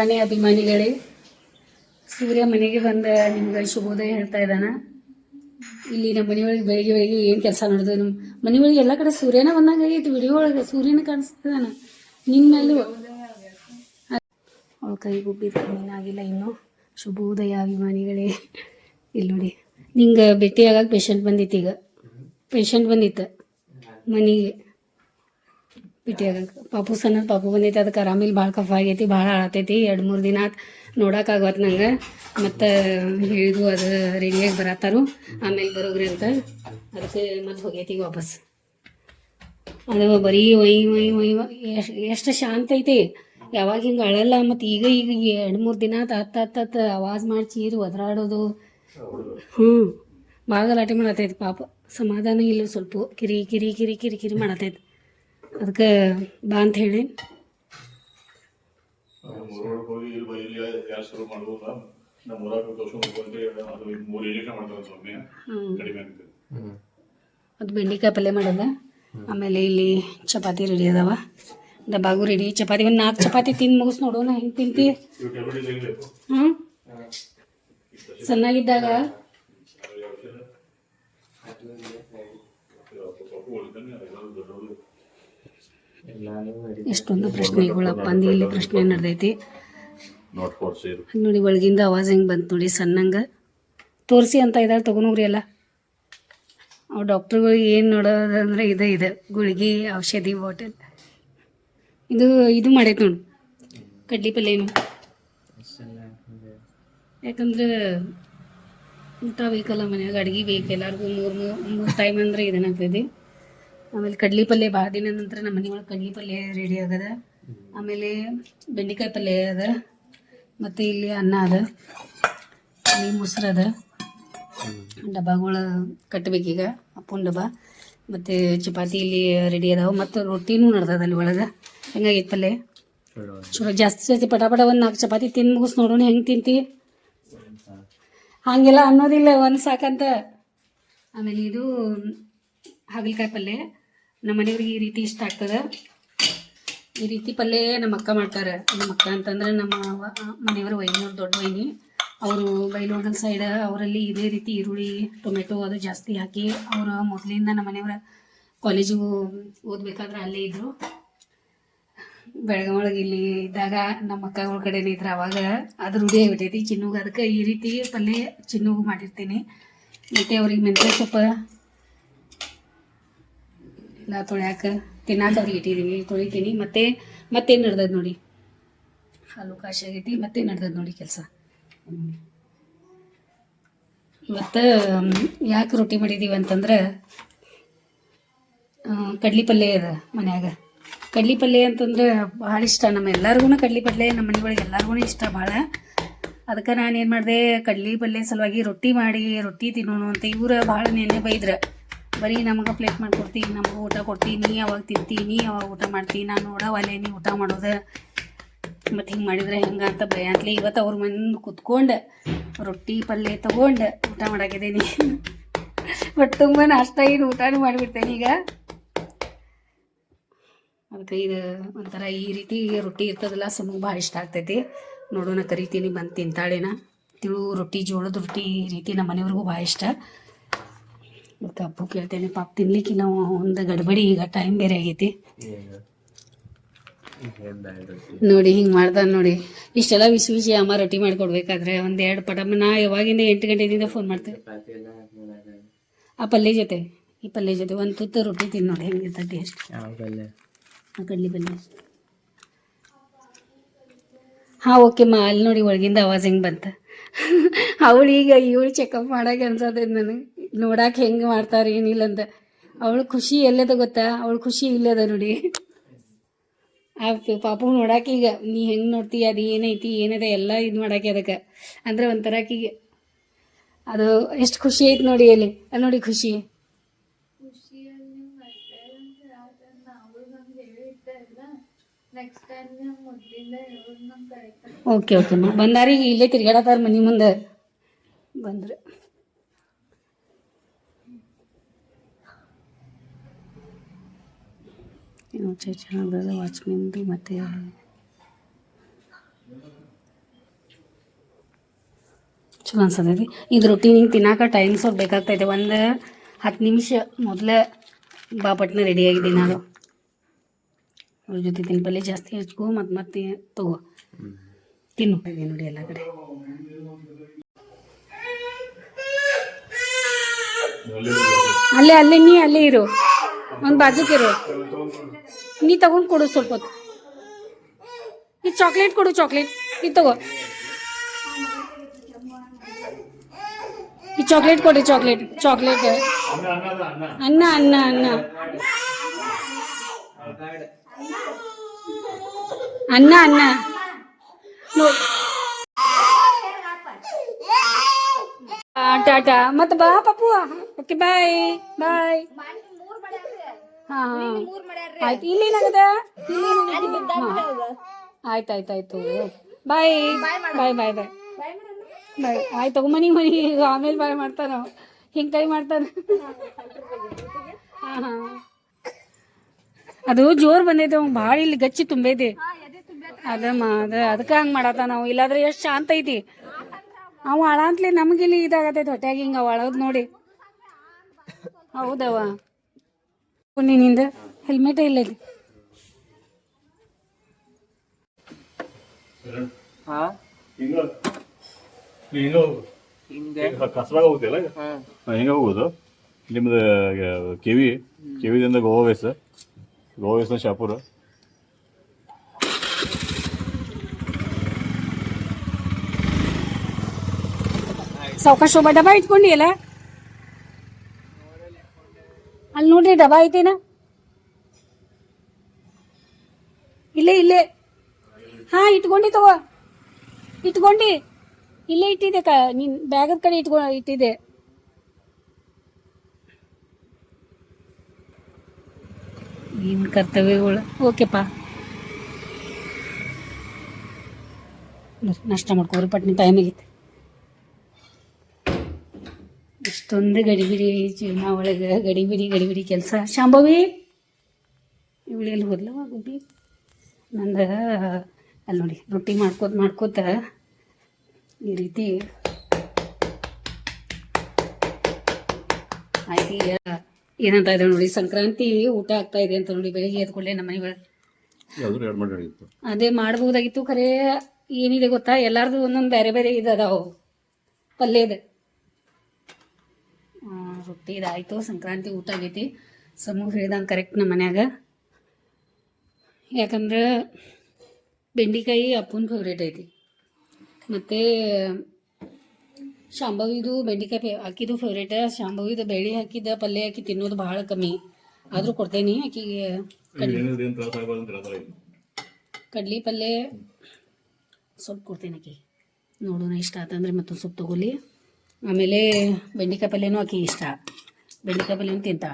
ಮುಂಜಾನೆ ಅಭಿಮಾನಿಗಳೇ, ಸೂರ್ಯ ಮನೆಗೆ ಬಂದ ನಿಮ್ಗೆ ಶುಭೋದಯ ಹೇಳ್ತಾ ಇದ್ದಾನ? ಇಲ್ಲಿ ನಮ್ಮ ಮನೆಯೊಳಗೆ ಬೆಳಿಗ್ಗೆ ಬೆಳಿಗ್ಗೆ ಏನು ಕೆಲಸ ನಡೆದು ನಮ್ಮ ಮನೆಯೊಳಗೆ ಎಲ್ಲ ಕಡೆ ಸೂರ್ಯನ ಬಂದಂಗೆ ಆಗೈತಿ ವಿಡಿಯೋ ಒಳಗೆ ಸೂರ್ಯನ ಕಾಣಿಸ್ತಾನ ನಿನ್ನ ಮೇಲೂ. ಅವಳ ಕೈ ಗುಬ್ಬಿದ ಏನಾಗಿಲ್ಲ ಇನ್ನು. ಶುಭೋದಯ ಅಭಿಮಾನಿಗಳೇ, ಇಲ್ಲಿ ನೋಡಿ. ನಿಂಗೆ ಭೇಟಿ ಆಗಕ್ಕೆ ಪೇಷಂಟ್ ಬಂದಿತ್ತು ಈಗ. ಪೇಷಂಟ್ ಬಂದಿತ್ತು ಮನೆಗೆ. ಆಗಕ್ಕೆ ಪಾಪು ಸಣ್ಣ ಪಾಪು ಬಂದೈತಿ, ಅದಕ್ಕೆ ಆರಾಮಿಲ್ಲ ಭಾಳ ಕಫ ಆಗೈತಿ, ಭಾಳ ಆಳತೈತಿ ಎರಡು ಮೂರು ದಿನ ಆತು ನಂಗೆ. ಮತ್ತು ಹೇಳಿದ್ವು ಅದು ರೆಡಿಯಾಗಿ ಬರತ್ತಾರು, ಆಮೇಲೆ ಬರೋಗ್ರಿ ಅಂತ. ಅದಕ್ಕೆ ಮತ್ತೆ ಹೋಗೈತಿ ವಾಪಸ್. ಅದು ಬರೀ ಒಯ್ ಒಯ್ ಒಯ್ ಎಷ್ಟು ಎಷ್ಟು ಶಾಂತ ಐತಿ. ಯಾವಾಗ ಹಿಂಗೆ ಅಳಲ್ಲ ಮತ್ತು ಈಗ ಈಗ ಎರಡು ಮೂರು ದಿನ ಆತ ಹತ್ತು ಹತ್ತು ಹತ್ತು ಆವಾಜ್ ಮಾಡಿ ಚೀರು ಒದರಾಡೋದು. ಹ್ಞೂ ಭಾಳ ಗಲಾಟೆ ಮಾಡತೈತಿ ಪಾಪ. ಸಮಾಧಾನ ಇಲ್ಲ ಸ್ವಲ್ಪ. ಕಿರಿ ಕಿರಿ ಕಿರಿ ಕಿರಿ ಕಿರಿ ಮಾಡತೈತಿ. ಅದಕ್ಕೆ ಬಾ ಅಂತ ಹೇಳಿ. ಅದು ಇದು ಮೂರು ಏರಿಕೆ ಮಾಡ್ತಾರೆ ಸ್ವಾಮಿ. ಕಡಿಮೆ ಅದು ಬೆಂಡೆಕಾಯಿ ಪಲ್ಯ ಮಾಡಲ್ಲ ಆಮೇಲೆ ಇಲ್ಲಿ ಚಪಾತಿ ರೆಡಿ ಅದಾವ. ಡಬ್ಬಾಗು ರೆಡಿ. ಚಪಾತಿ ಒಂದು ನಾಲ್ಕು ಚಪಾತಿ ತಿಂದು ಮುಗಿಸ್ ನೋಡೋಣ ಹೆಂಗೆ ತಿಂತಿ? ಚೆನ್ನಾಗಿದ್ದಾಗ ಹ್ಞೂ ಸಣ್ಣಾಗಿದ್ದಾಗ ಪಾಪು ಉಳಿತಾನೆ ಎಲ್ಲರೂ ದೊಡ್ಡವರು ಎಷ್ಟೊಂದು ಪ್ರಶ್ನೆಗಳಪ್ಪ ಅಂದು ಇಲ್ಲಿ ಪ್ರಶ್ನೆ ನಡೆದೈತಿ. ನೋಡಿ ಒಳಗಿಂದ ಆವಾಜ್ ಹೆಂಗೆ ಬಂತು ನೋಡಿ ಸಣ್ಣಂಗೆ. ತೋರಿಸಿ ಅಂತ ಇದ್ದಾಳೆ ತೊಗೊಂಡೋಗ್ರಿ ಎಲ್ಲ. ಅವು ಡಾಕ್ಟ್ರುಗಳಿಗೆ ಏನು ನೋಡೋದಂದ್ರೆ ಇದೆ ಇದೆ. ಗುಳಿಗೆ ಔಷಧಿ ಬಾಟಲ್. ಇದು ಇದು ಮಾಡೈತೆ ನೋಡಿ. ಕಡ್ಲಿ ಪಲ್ಯನು ಯಾಕಂದ್ರೆ ಊಟ ಬೇಕಲ್ಲ ಮನ್ಯಾಗ ಅಡ್ಗೆ ಬೇಕು ಎಲ್ಲರಿಗೂ. ಮೂರು ಮೂರು ಮೂರು ಟೈಮ್ ಅಂದ್ರೆ ಇದನ್ನಾಗ್ತೈತಿ ಆಮೇಲೆ ಕಡ್ಲಿ ಪಲ್ಯ ಭಾಳ ದಿನ ನಂತರ ನಮ್ಮ ಮನೆ ಒಳಗೆ ಕಡ್ಲಿ ಪಲ್ಯ ರೆಡಿ ಆಗದ. ಆಮೇಲೆ ಬೆಂಡೆಕಾಯಿ ಪಲ್ಯ ಅದ. ಮತ್ತು ಇಲ್ಲಿ ಅನ್ನ ಅದ. ಇಲ್ಲಿ ಮೊಸರು ಅದ. ಡಬ್ಬಗಳು ಕಟ್ಟಬೇಕೀಗ ಅಪ್ಪನ ಡಬ್ಬ. ಮತ್ತು ಚಪಾತಿ ಇಲ್ಲಿ ರೆಡಿ ಅದಾವ. ಮತ್ತು ರೊಟ್ಟಿನೂ ನಡ್ದದ ಅಲ್ಲಿ ಒಳಗೆ. ಹೆಂಗಾಗಿ ಪಲ್ಯ? ಚಲೋ ಜಾಸ್ತಿ ಜಾಸ್ತಿ ಪಟಾಪಟ ಪಟ ಒಂದು ನಾಲ್ಕು ಚಪಾತಿ ತಿಂದು ಮುಗಿಸ್ ನೋಡೋಣ ಹೆಂಗೆ ತಿಂತಿ. ಹಾಗೆಲ್ಲ ಅನ್ನೋದಿಲ್ಲ, ಒಂದು ಸಾಕಂತ. ಆಮೇಲೆ ಇದು ಹಾಗಲಕಾಯಿ ಪಲ್ಯ. ನಮ್ಮ ಮನೆಯವ್ರಿಗೆ ಈ ರೀತಿ ಇಷ್ಟ ಆಗ್ತದೆ. ಈ ರೀತಿ ಪಲ್ಯ ನಮ್ಮ ಅಕ್ಕ ಮಾಡ್ತಾರೆ. ನಮ್ಮ ಅಕ್ಕ ಅಂತಂದ್ರೆ ನಮ್ಮ ಮನೆಯವರು ವೈನವ್ರು ದೊಡ್ಡ ವೈನಿ. ಅವರು ಬೈಲೋಗಲ್ ಸೈಡ್ ಅವರಲ್ಲಿ ಇದೇ ರೀತಿ ಈರುಳ್ಳಿ, ಟೊಮೆಟೊ ಅದು ಜಾಸ್ತಿ ಹಾಕಿ ಅವರು ಮೊದಲಿಂದ ನಮ್ಮ ಮನೆಯವರ ಕಾಲೇಜಿಗೆ ಓದ್ಬೇಕಾದ್ರೆ ಅಲ್ಲೇ ಇದ್ದರು ಬೆಳಗಾವಿ ಒಳಗೆ ಇಲ್ಲಿ ಇದ್ದಾಗ ನಮ್ಮ ಅಕ್ಕಗಳ ಕಡೆನೇ ಇದ್ರೆ ಅವಾಗ. ಅದು ರೂಢಿ ಆಗಿಬಿಟ್ಟೈತಿ. ಚಿನ್ನುಗೆ ಅದಕ್ಕೆ ಈ ರೀತಿ ಪಲ್ಯ ಚಿನ್ನುಗೂ ಮಾಡಿರ್ತೀನಿ. ಮತ್ತು ಅವ್ರಿಗೆ ಮೆಂತ್ಯ ಸೊಪ್ಪ ಎಲ್ಲ ತೊಳ್ಯಾಕ ತಿನ್ನಾಕ ಅವ್ರಿಗೆ ಇಟ್ಟಿದ್ದೀನಿ ತೊಳಿತೀನಿ. ಮತ್ತೆ, ಮತ್ತೇನು ನಡ್ದದ ನೋಡಿ? ಹಾಲು ಕಾಶಿ ಆಗೈತಿ ಮತ್ತೆ ನಡ್ದದ ನೋಡಿ ಕೆಲಸ? ಮತ್ತೆ, ಯಾಕೆ ರೊಟ್ಟಿ ಮಾಡಿದೀವಿ ಅಂತಂದ್ರೆ ಕಡ್ಲಿ ಪಲ್ಯ ಅದ ಮನ್ಯಾಗ. ಕಡ್ಲಿ ಪಲ್ಯ ಅಂತಂದ್ರೆ ಭಾಳ ಇಷ್ಟ. ನಮ್ಮ ಎಲ್ಲರಿಗೂ ಕಡ್ಲಿ ಪಲ್ಯ, ನಮ್ಮ ಮನೆ ಒಳಗೆ ಎಲ್ಲರಿಗೂ ಇಷ್ಟ ಭಾಳ. ಅದಕ್ಕೆ ನಾನು ಏನು ಮಾಡಿದೆ, ಕಡ್ಲಿ ಪಲ್ಯ ಸಲುವಾಗಿ ರೊಟ್ಟಿ ಮಾಡಿ, ರೊಟ್ಟಿ ತಿನ್ನೋಣ ಅಂತ ಇವ್ರು ಭಾಳ ನೆನೆ ಬೈದ್ರೆ. ಬರೀ ನಮಗೆ ಪ್ಲೇಟ್ ಮಾಡ್ಕೊಡ್ತೀನಿ ನಮಗೆ ಊಟ ಕೊಡ್ತೀನಿ ನೀ ಯಾವಾಗ ತಿಂತೀನಿ ನೀ ಯಾವಾಗ ಊಟ ಮಾಡ್ತೀನಿ ನಾನು ನೋಡವಲ್ಲೇ ನೀ ಊಟ ಮಾಡೋದು. ಮತ್ತು ಹಿಂಗೆ ಮಾಡಿದ್ರೆ ಹೆಂಗೆ ಅಂತ ಭಯ ಅಂತಲೇ ಇವತ್ತು ಅವ್ರ ಮನೆ ಕುತ್ಕೊಂಡು ರೊಟ್ಟಿ ಪಲ್ಯ ತೊಗೊಂಡು ಊಟ ಮಾಡಾಕಿದ್ದೀನಿ ಬಟ್ ತುಂಬ ನಾಷ್ಟ ಏನು ಊಟನೂ ಮಾಡಿಬಿಡ್ತೇನೆ ಈಗ. ಅದಕ್ಕೆ ಇದು ಒಂಥರ ಈ ರೀತಿ ರೊಟ್ಟಿ ಇರ್ತದಲ್ಲ ಸುಮ್ಮ ಭಾಳ ಇಷ್ಟ ಆಗ್ತೈತಿ. ನೋಡೋಣ ಕರಿತೀನಿ, ಬಂದು ತಿಂತಾಳೇನ. ತಿಳು, ರೊಟ್ಟಿ ಜೋಳದ ರೊಟ್ಟಿ ಈ ರೀತಿ ನಮ್ಮ ಮನೆಯವ್ರಿಗೂ ಭಾಳ ಇಷ್ಟ. ಮತ್ತು ಅಪ್ಪು ಕೇಳ್ತೇನೆ, ಪಾಪ ತಿನ್ಲಿಕ್ಕಿಲ್ಲ ಒಂದು ಗಡ್ಬಡಿ ಈಗ ಟೈಮ್ ಬೇರೆ ಆಗೈತಿ. ನೋಡಿ ಹಿಂಗೆ ಮಾಡ್ದ ನೋಡಿ. ಇಷ್ಟೆಲ್ಲ ಬಿಸಿ ಬಿಸಿ ಅಮ್ಮ ರೊಟ್ಟಿ ಮಾಡಿಕೊಡ್ಬೇಕಾದ್ರೆ ಒಂದು ಎರಡು ಪಟಮ ನಾ ಯಾವಾಗಿಂದ ಎಂಟು ಗಂಟೆದಿಂದ ಫೋನ್ ಮಾಡ್ತೇವೆ ಆ ಪಲ್ಯ ಜೊತೆ, ಈ ಪಲ್ಯ ಜೊತೆ ಒಂದು ತುತ್ತು ರೊಟ್ಟಿ ತಿನ್ ನೋಡಿ ಹೆಂಗಿರ್ತದೆ ಟೇಸ್ಟ್ ಆ ಕಡ್ಲಿ ಪಲ್ಯ. ಹಾಂ ಓಕೆ ಮಾ ಅಲ್ಲಿ ನೋಡಿ ಒಳಗಿಂದ ಆವಾಜ್ ಹೆಂಗೆ ಬಂತ. ಅವಳು ಈಗ ಇವಳು ಚೆಕಪ್ ಮಾಡಕ್ಕೆ ಅನ್ಸತ್ತೆ ನನಗೆ. ನೋಡಕ್ಕೆ ಹೆಂಗೆ ಮಾಡ್ತಾರೆ ಏನಿಲ್ಲ ಅಂತ. ಅವಳು ಖುಷಿ ಎಲ್ಲದ ಗೊತ್ತಾ? ಅವಳು ಖುಷಿ ಇಲ್ಲದ ನೋಡಿ. ಆ ಪ- ಪಾಪು ನೋಡಕ್ಕೆ ಈಗ ನೀ ಹೆಂಗೆ ನೋಡ್ತೀಯ? ಅದು ಏನೈತಿ, ಏನದ ಎಲ್ಲ ಇದು ಮಾಡಕ್ಕೆ ಅದಕ್ಕೆ. ಅಂದ್ರೆ ಒಂಥರ ಆಕಿಗೆ ಅದು ಎಷ್ಟು ಖುಷಿ ಐತೆ ನೋಡಿ ಅಲ್ಲಿ. ಅಲ್ಲಿ ನೋಡಿ ಖುಷಿ. ಓಕೆ ಓಕೆ ಅಮ್ಮ. ಇಲ್ಲೇ ತಿರ್ಗಾಡತ್ತಾರ ಮನೆ ಮುಂದೆ. ಬಂದ್ರೆ. ಚೆನ್ನಾಗಿ ಬರೋದು ವಾಚ್ಮೆನ್ದು ಮತ್ತು ಚಲೋ ಅನ್ಸತೈತಿ ಇದು ರೊಟ್ಟಿ ಹಿಂಗೆ ತಿನ್ನಾಕ ಟೈಮ್ ಸ್ವಲ್ಪ ಬೇಕಾಗ್ತೈತೆ ಒಂದು ಹತ್ತು ನಿಮಿಷ ಮೊದಲೇ ಬಾಪಟ್ನ ರೆಡಿ ಆಗಿದ್ದೀನಿ ನಾನು. ಅವ್ರ ಜೊತೆ ತಿನ್ಪಲ್ಲೆ ಜಾಸ್ತಿ ಹಚ್ಕೋ ಮತ್ತು ಮತ್ತೆ ತಗೋ. ತಿನ್ನು. ನೋಡಿ ಎಲ್ಲ ಕಡೆ. ಅಲ್ಲೇ ಅಲ್ಲೇ ನೀ ಅಲ್ಲೇ ಇರು. ಒಂದು ಬಾಜುಕಿರು ನೀ ತಗೊಂಡು ಕೊಡು ಸ್ವಲ್ಪ ಹೊತ್ತು. ಈ ಚಾಕ್ಲೇಟ್ ಕೊಡು ಚಾಕ್ಲೇಟ್ ನೀ ತಗೋ. ಈ ಚಾಕ್ಲೇಟ್ ಕೊಡಿ ಚಾಕ್ಲೇಟ್ ಚಾಕ್ಲೇಟ್ ಅನ್ನ ಅನ್ನ ಅನ್ನ. ಅನ್ನ ಅನ್ನ. ನೋ- ಆ, ಟಾಟಾ. ಮತ್ತೆ ಬಾ ಪಪ್ಪು ಓಕೆ ಬಾಯ್ ಬಾಯ್ ಹಾ ಆಯ್ತು. ಇಲ್ಲಿ ಏನಾಗದ? ಆಯ್ತು ಆಯ್ತು ಆಯ್ತು. ಬಾಯ್ ಬಾಯ್ ಬಾಯ್ ಬಾಯ್ ಬಾಯ್ ಆಯ್ತು ತಗೋ ಮನಿ. ಮನಿ ಆಮೇಲೆ ಬಾಯ್ ಮಾಡ್ತಾನ ಹಿಂಗೆ ಕೈ ಮಾಡ್ತಾನ. ಅದು ಜೋರ್ ಬಂದೈತೆ ಅವ್ನು ಭಾಳ ಇಲ್ಲಿ ಗಚ್ಚಿ ತುಂಬೈತಿ ಅದಮ್ಮ ಅದ ಅದಕ್ಕೆ ಹಂಗೆ ಮಾಡತ್ತ ನಾವು. ಇಲ್ಲಾದ್ರೆ ಎಷ್ಟ್ ಶಾಂತ ಐತಿ. ಅವ ಅಳ ಅಂತಲೇ ನಮ್ಗೆ ಇಲ್ಲಿ ಇದಾಗತೈತಿ ಹೊಟ್ಯಾಗ ಹಿಂಗ ಅವ ಅಳೋದು ನೋಡಿ. ಹೌದವ ನಿನ್ನಿಂದ ಹೆಲ್ಮೆಟ್ ಇಲ್ಲ ಇಲ್ಲಿ. ಹೋಗ್ತಿಲ್ಲ ಹಿಂಗ ಹೋಗುದು. ನಿಮ್ದು ಕೆವಿ ಕಿವಿದಿಂದ ಗೋವಾ ವೇಸ್. ಗೋವಾ ವೇಸ್ನ ಶಾಪುರ. ಸಾವಕಾಶ ಒಬ್ಬ ಡಬ್ಬ ಇಟ್ಕೊಂಡಿ ಅಲ್ಲ ಅಲ್ಲಿ ನೋಡ್ರಿ ಡಬ್ಬ ಐತೇನ? ಇಲ್ಲೇ ಇಲ್ಲೇ. ಹಾ ಇಟ್ಕೊಂಡಿ ತಗೋ. ಇಟ್ಕೊಂಡಿ. ಇಲ್ಲೇ ಇಟ್ಟಿದೆ ಕ ನಿನ್ ಬ್ಯಾಗದ ಕಡೆ ಇಟ್ಕೊ ಇಟ್ಟಿದೆ ಏನು ಕರ್ತವ್ಯಗಳು. ಓಕೆಪ್ಪ. ನಷ್ಟ ಮಾಡ್ಕೋರಿ ಪಟ್ನಿ ಟೈಮ್ ಆಗೈತೆ ಇಷ್ಟೊಂದು ಗಡಿಬಿಡಿ ಜೀವನ ಒಳಗೆ ಗಡಿಬಿಡಿ ಗಡಿಬಿಡಿ ಕೆಲಸ. ಶಾಂಭವಿ ಇವಳು ಎಲ್ಲಿ ಹೋದ್ಲವ ಗುಬ್ಬಿ ನಂದು ಅಲ್ಲಿ ನೋಡಿ ರೊಟ್ಟಿ ಮಾಡ್ಕೋತ ಮಾಡ್ಕೋತ ಈ ರೀತಿ ಆಯ್ತು ಈಗ ಏನಂತ ಇದೆ ನೋಡಿ ಸಂಕ್ರಾಂತಿ ಊಟ ಆಗ್ತಾ ಇದೆ ಅಂತ ನೋಡಿ ಬೆಳಿಗ್ಗೆ ಎದ್ಕೊಳ್ಳೆ ನಮ್ಮ ಮನೆ ಒಳಗೆ ಯಾವ್ದು ಎರಡು ಮಾಡಿ ಹಿಡಿಯುತ್ತೆ ಅದೇ ಮಾಡ್ಬೋದಾಗಿತ್ತು ಖರೆ ಏನಿದೆ ಗೊತ್ತಾ? ಎಲ್ಲಾರ್ದು ಒಂದೊಂದು ಬೇರೆ ಬೇರೆ ಇದು ಅದಾವು ಪಲ್ಯದ. ರೊಟ್ಟಿ ಇದಾಯಿತು. ಸಂಕ್ರಾಂತಿ ಊಟ ಆಗೈತಿ. ಸಮೂಹ ಹೇಳಿದಂಗೆ ಕರೆಕ್ಟ್ ನಮ್ಮ ಮನ್ಯಾಗ. ಯಾಕಂದ್ರೆ ಬೆಂಡಿಕಾಯಿ ಅಪ್ಪನ ಫೇವ್ರೇಟ್ ಐತಿ. ಮತ್ತು ಶಾಂಭವಿದು ಬೆಂಡಿಕಾಯಿ ಫೇ ಹಾಕಿದ್ದು ಫೇವ್ರೇಟ್ ಶಾಂಭವಿದು ಬೇಳೆ ಹಾಕಿದ ಪಲ್ಯ ಹಾಕಿ ತಿನ್ನೋದು ಭಾಳ ಕಮ್ಮಿ. ಆದರೂ ಕೊಡ್ತೇನೆ ಆಕಿಗೆ. ಕಡ್ಲಿ ಪಲ್ಯ ಸ್ವಲ್ಪ ಕೊಡ್ತೇನೆ ಆಕಿ. ನೋಡೋಣ ಇಷ್ಟ ಆತಂದ್ರೆ ಮತ್ತೊಂದು ಸ್ವಲ್ಪ ತಗೊಳ್ಳಿ. ಆಮೇಲೆ ಬೆಂಡೆಕಾಯಿ ಪಲ್ಯನೂ ಆಕಿ ಇಷ್ಟ. ಬೆಂಡೆಕಾಯಿ ಪಲ್ಯನೂ ತಿಂತ.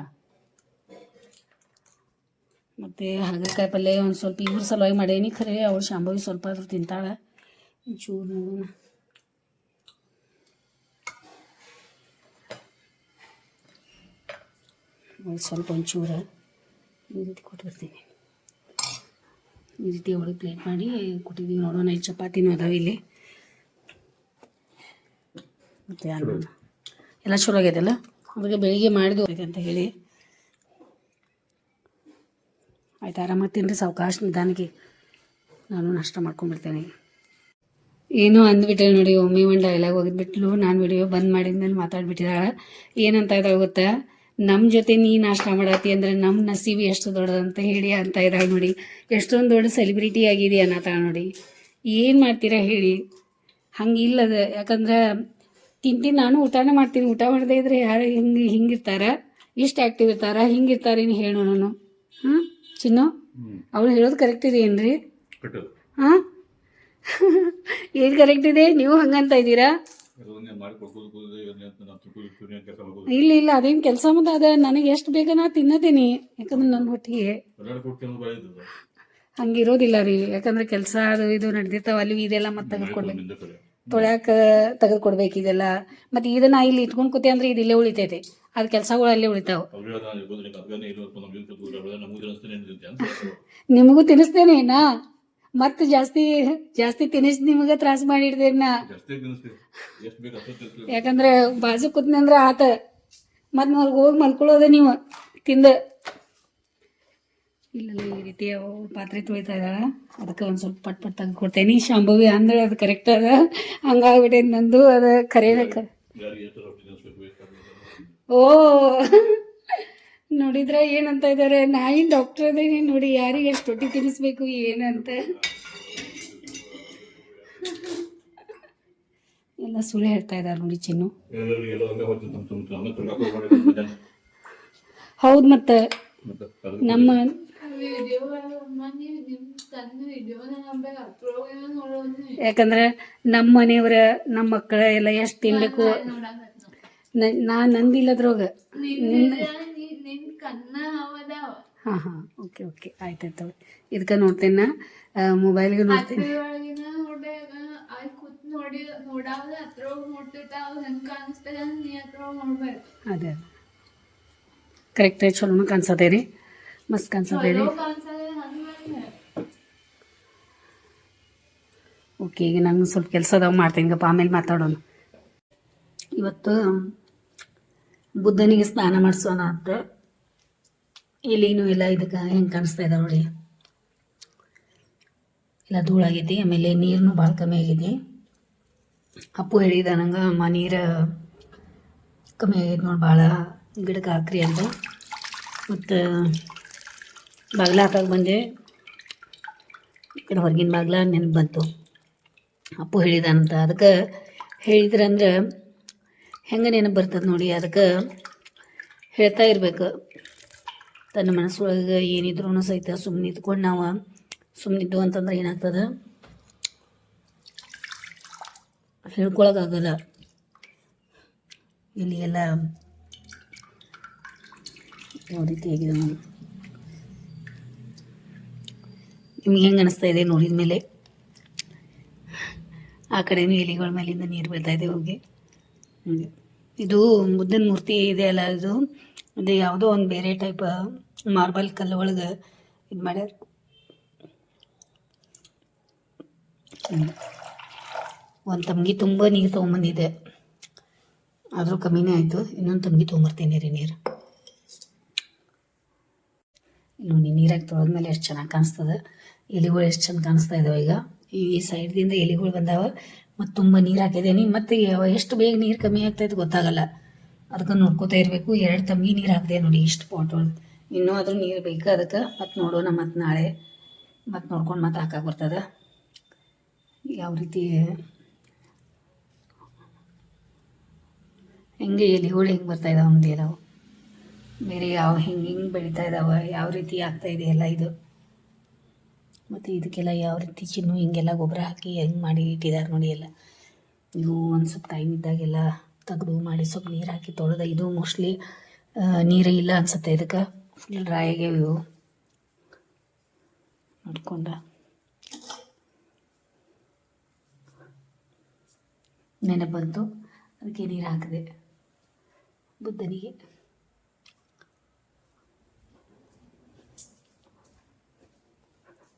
ಮತ್ತು ಹಾಗಲಕಾಯಿ ಪಲ್ಯ ಒಂದು ಸ್ವಲ್ಪ ಇವ್ರ ಸಲುವಾಗಿ ಮಾಡೇನಿ, ಖರೆ ಅವಳು ಶಾಂಭವಿ ಸ್ವಲ್ಪ ಆದರೂ ತಿಂತಾಳೆ. ಚೂರು ಒಂದು ಸ್ವಲ್ಪ ಒಂಚೂರು ಈ ರೀತಿ ಕೊಟ್ಟಿರ್ತೀನಿ ಈ ರೀತಿ ಅವಳಿಗೆ ಪ್ಲೇಟ್ ಮಾಡಿ ಕೊಟ್ಟಿದ್ದೀವಿ ನೋಡೋಣ ಚಪಾತಿನೂ ಅದಾವೆ ಇಲ್ಲಿ. ಮತ್ತು ಅನ್ನ ಎಲ್ಲ ಚಲೋ ಆಗ್ಯದಲ್ಲ ಅವ್ರಿಗೆ ಬೆಳಿಗ್ಗೆ ಮಾಡಿದ್ದು ಅಂತ ಹೇಳಿ. ಆಯ್ತು ಆರಾಮಾಗಿ ತಿನ್ರಿ ಸಾವಕಾಶ ನಿಧಾನಕ್ಕೆ. ನಾನು ನಷ್ಟ ಮಾಡ್ಕೊಂಡ್ಬಿಡ್ತೇನೆ. ಏನೋ ಅಂದ್ಬಿಟ್ಟೆ ನೋಡಿ ಒಮ್ಮೆ ಒಂದು ಡೈಲಾಗ್ ಹೋಗಿದ್ಬಿಟ್ಲು. ನಾನು ವಿಡಿಯೋ ಬಂದ್ ಮಾಡಿದ್ಮೇಲೆ ಮಾತಾಡ್ಬಿಟ್ಟಿದ್ದಾಳೆ. ಏನಂತ ಇದ್ದಾಳೆ ಗೊತ್ತಾ? ನಮ್ಮ ಜೊತೆ ನೀ ನಾಷ್ಟ ಮಾಡತ್ತಿ ಅಂದ್ರೆ ನಮ್ಮ ನಸೀಬು ಎಷ್ಟು ದೊಡ್ಡದಂತ ಹೇಳಿ ಅಂತ ಇದ್ದಾಳೆ ನೋಡಿ. ಎಷ್ಟೊಂದು ದೊಡ್ಡ ಸೆಲೆಬ್ರಿಟಿ ಆಗಿದೆ ಅನ್ನತ್ತಾಳೆ ನೋಡಿ. ಏನು ಮಾಡ್ತೀರಾ ಹೇಳಿ. ಹಂಗಿಲ್ಲದ ಯಾಕಂದ್ರೆ ತಿಂತೀನಿ ನಾನು ಊಟನೇ ಮಾಡ್ತೀನಿ. ಊಟ ಮಾಡದೇ ಇದ್ರೆ ಯಾರು ಹಿಂಗೆ ಹಿಂಗಿರ್ತಾರ? ಇಷ್ಟು ಆ್ಯಕ್ಟಿವ್ ಇರ್ತಾರ? ಹಿಂಗಿರ್ತಾರೆ ಏನು ಹೇಳು ನಾನು. ಹಾಂ? ಚಿನ್ನು? ಅವ್ರು ಅವಳು ಹೇಳೋದು ಕರೆಕ್ಟ್ ಇದೆ ಏನು ರೀ ಹಾಂ? ಏನು ಕರೆಕ್ಟ್ ಇದೆ? ನೀವು ಹಂಗಂತ ಇದ್ದೀರಾ? ಇಲ್ಲ ಇಲ್ಲ ಅದೇನು ಕೆಲಸ ಮತ್ತೆ ಅದ. ನನಗೆ ಎಷ್ಟು ಬೇಗ ನಾ ತಿನ್ನತೀನಿ ಯಾಕಂದ್ರೆ ನನ್ನ ಹೊಟ್ಟಿಗೆ ಹಂಗಿರೋದಿಲ್ಲ ರೀ. ಯಾಕಂದ್ರೆ ಕೆಲಸ ಅದು ಇದು ನಡೆದಿರ್ತಾವ ಅಲ್ಲಿ ಇದೆಲ್ಲ ಮತ್ತೆ ತೆಗೆದುಕೊಡ್ಬೇಕು ತೊಳ್ಯಾಕ ತೆಗೆದುಕೊಡ್ಬೇಕು ಇದೆಲ್ಲ. ಮತ್ತು ಇದನ್ನ ಇಲ್ಲಿ ಇಟ್ಕೊಂಡು ಕೂತೆ ಅಂದ್ರೆ ಇದು ಇಲ್ಲೇ ಉಳಿತೈತೆ. ಅದು ಕೆಲ್ಸಗಳು ಅಲ್ಲೇ ಉಳಿತಾವ. ನಮ್ಗೆ ತಿನ್ನಿಸ್ತೇನೆ ನಾ. ಮತ್ತೆ ಜಾಸ್ತಿ ಜಾಸ್ತಿ ತಿನ್ನಿಸ್ ನಿಮಗೆ ತ್ರಾಸ ಮಾಡಿ ನಾ. ಯಾಕಂದ್ರೆ ಬಾಜು ಕೂತ್ನಂದ್ರೆ ಆತ. ಮತ್ತೆ ಹೋಗಿ ಮಲ್ಕೊಳ್ಳೋದೆ ನೀವು ತಿಂದ. ಇಲ್ಲಲ್ಲ, ಈ ರೀತಿ ಪಾತ್ರೆ ತೊಳಿತಾ ಇದ್ದಾಳ. ಅದಕ್ಕೆ ಒಂದು ಸ್ವಲ್ಪ ಪಟ್ ಪಟ್ ತೆಗೆದು ಕೊಡ್ತೇನೆ. ಶಾಂಭವಿ ಅಂದ್ರೆ ಅದು ಕರೆಕ್ಟ್ ಅದ ಹಂಗಾಗ್ಬಿಟ್ಟೈತೆ ನಂದು, ಅದು ಖರೇನ ಕ ಯಾರಿಗೆ ಎಷ್ಟು ರೊಟ್ಟಿ ತಿನ್ನಿಸ್ಬೇಕು ಬೇಕು ಓ, ನೋಡಿದ್ರ ಏನಂತ ಇದ್ದಾರೆ ನಾಯಿ ಡಾಕ್ಟರ್ ಅದೇನೆ ನೋಡಿ, ಯಾರಿಗೆ ಎಷ್ಟು ರೊಟ್ಟಿ ತಿನ್ನಿಸ್ಬೇಕು, ಏನಂತ. ಎಲ್ಲ ಸುಳ್ಳು ಹೇಳ್ತಾ ಇದ್ದಾರೆ ನೋಡಿ ಚಿನ್ನು. ಹೌದು ಮತ್ತೆ ನಮ್ಮ ಯಾಕಂದ್ರೆ ನಮ್ಮ ಮನೆಯವ್ರ ನಮ್ಮ ಮಕ್ಕಳ ಎಲ್ಲ ಎಷ್ಟು ತಿನ್ಬೇಕು? ನ- ನಾ ನಂದಿಲ್ಲದ್ರೊಳಗ ಹಾಂ ಹಾಂ, ಓಕೆ ಓಕೆ, ಆಯ್ತಾಯ್ತು ಇದಕ್ಕೆ ನೋಡ್ತೇನೆ ನಾ. ಮೊಬೈಲ್ಗೆ ನೋಡ್ತೀನಿ. ಅದೇ ಕರೆಕ್ಟ್ ಚಲೋನು ಕಾಣಿಸತೇರಿ. ಮಸ್ತ್ ಕಾಣಿಸತ್ತೆ ಓಕೆ ಈಗ ನಂಗೆ ಸ್ವಲ್ಪ ಕೆಲಸ ಅದಾವ ಮಾಡ್ತೀನಿ. ಗಪ್ಪ ಆಮೇಲೆ ಮಾತಾಡೋಣ. ಇವತ್ತು ಬುದ್ಧನಿಗೆ ಸ್ನಾನ ಮಾಡಿಸೋಣ ಅಂತ. ಇಲ್ಲಿನೂ ಇಲ್ಲ ಇದಕ್ಕೆ ಹೆಂಗೆ ಕಾಣಿಸ್ತಾ ಇದ್ದಾವೆ ನೋಡಿ. ಎಲ್ಲ ಧೂಳಾಗೈತಿ ಆಮೇಲೆ ನೀರು ಭಾಳ ಕಮ್ಮಿ ಆಗಿದೆ. ಅಪ್ಪು ಹೇಳಿದ ನಂಗೆ ಅಮ್ಮ ನೀರು ಕಮ್ಮಿ ಆಗೈತೆ ನೋಡಿ ಭಾಳ ಗಿಡಕ್ಕೆ ಹಾಕ್ರಿ ಅಂತ. ಮತ್ತು ಬಾಗ್ಲ ಹಾಕಕ್ಕೆ ಬಂದೆ. ಈ ಹೊರಗಿನ ಬಾಗ್ಲ ನೆನಪು ಬಂತು. ಅಪ್ಪು ಹೇಳಿದಾನಂತ. ಅದಕ್ಕೆ ಹೇಳಿದ್ರಂದ್ರೆ ಹೆಂಗೆ ನೆನಪು ಬರ್ತದೆ ನೋಡಿ ಅದಕ್ಕೆ ಹೇಳ್ತಾ ಇರ್ಬೇಕು. ತನ್ನ ಮನಸ್ಸೊಳಗೆ ಏನಿದ್ರೂ ಸಹಿತ ಸುಮ್ಮನೆ ಇದ್ಕೊಂಡು ನಾವು ಸುಮ್ಮನಿದ್ದು ಅಂತಂದ್ರೆ ಏನಾಗ್ತದೆ? ಹೇಳ್ಕೊಳಕ್ಕಾಗಲ್ಲ ಇಲ್ಲಿ ಎಲ್ಲ ಯಾವ ರೀತಿ ಆಗಿದೆ ನಿಮ್ಗೆ ಹೆಂಗೆ ಅನಿಸ್ತಾ ಇದೆ ನೋಡಿದ ಮೇಲೆ ಆ ಕಡೆನೂ ಎಲೆಗಳ ಮೇಲಿಂದ ನೀರು ಬೀಳ್ತಾ ಇದೆ ಹೋಗಿ. ಇದು ಬುದ್ಧನ ಮೂರ್ತಿ ಇದೆ ಅಲ್ಲ ಇದು? ಅದು ಯಾವುದೋ ಒಂದು ಬೇರೆ ಟೈಪ್ ಮಾರ್ಬಲ್ ಕಲ್ಲು ಒಳಗೆ ಇದು ಮಾಡ್ಯಾರ. ಒಂದು ತಂಗಿ ತುಂಬ ನೀರು ತೊಗೊಂಬಂದಿದೆ. ಆದರೂ ಕಮ್ಮಿನೇ ಆಯಿತು. ಇನ್ನೊಂದು ತಂಗಿ ತೊಗೊಂಬರ್ತೀನಿ ರೀ ನೀರು. ನೋಡಿ, ನೀರಾಗಿ ತೊಳೆದ್ಮೇಲೆ ಎಷ್ಟು ಚೆನ್ನಾಗಿ ಕಾಣಿಸ್ತದೆ. ಎಲೆಗಳು ಎಷ್ಟು ಚೆಂದ ಕಾಣಿಸ್ತಾ ಇದಾವೆ ಈಗ. ಈ ಸೈಡ್ದಿಂದ ಎಲೆಗಳು ಬಂದಾವ ಮತ್ತು ತುಂಬ ನೀರು ಹಾಕಿದ್ದೀನಿ ಮತ್ತು ಎಷ್ಟು ಬೇಗ ನೀರು ಕಮ್ಮಿ ಆಗ್ತೈತೆ ಗೊತ್ತಾಗಲ್ಲ. ಅದಕ್ಕೆ ನೋಡ್ಕೋತಾ ಇರಬೇಕು. ಎರಡು ತಂಬಿ ನೀರು ಹಾಕಿದೆ ನೋಡಿ ಇಷ್ಟು ಪಾಟ್ ಒಳಗೆ ಇನ್ನೂ ಆದರೂ ನೀರು ಬೇಕು ಅದಕ್ಕೆ. ಮತ್ತು ನೋಡೋಣ ಮತ್ತು ನಾಳೆ. ಮತ್ತು ನೋಡ್ಕೊಂಡು ಮತ್ತೆ ಹಾಕಕ್ಕೆ ಬರ್ತದೆ. ಯಾವ ರೀತಿ ಹೆಂಗೆ ಎಲೆಗಳು ಹೆಂಗೆ ಬರ್ತಾಯಿದ್ದಾವೆ ಒಂದು ಎಲ್ಲವು ಬೇರೆ ಯಾವ ಹಿಂಗೆ ಹಿಂಗೆ ಬೆಳೀತಾ ಇದ್ದಾವೆ ಯಾವ ರೀತಿ ಆಗ್ತಾ ಇದೆ ಎಲ್ಲ ಇದು? ಮತ್ತು ಇದಕ್ಕೆಲ್ಲ ಯಾವ ರೀತಿ ಚಿನ್ನು, ಹಿಂಗೆಲ್ಲ ಗೊಬ್ಬರ ಹಾಕಿ ಹೆಂಗೆ ಮಾಡಿ ಇಟ್ಟಿದ್ದಾರೆ ನೋಡಿ ಎಲ್ಲ. ಇವು ಒಂದು ಸ್ವಲ್ಪ ಟೈಮ್ ಇದ್ದಾಗೆಲ್ಲ ತೆಗೆದು ಮಾಡಿ ಸ್ವಲ್ಪ ನೀರು ಹಾಕಿ ತೊಳೆದ, ಇದು ಮೋಸ್ಟ್ಲಿ ನೀರು ಇಲ್ಲ ಅನ್ಸುತ್ತೆ ಇದಕ್ಕೆ. ಫುಲ್ ಡ್ರೈ ಆಗ್ಯಾವ ಇವು. ನೋಡ್ಕೊಂಡ ನೆನಪು ಬಂತು. ಅದಕ್ಕೆ ನೀರು ಹಾಕಿದೆ. ಬುದ್ಧನಿಗೆ.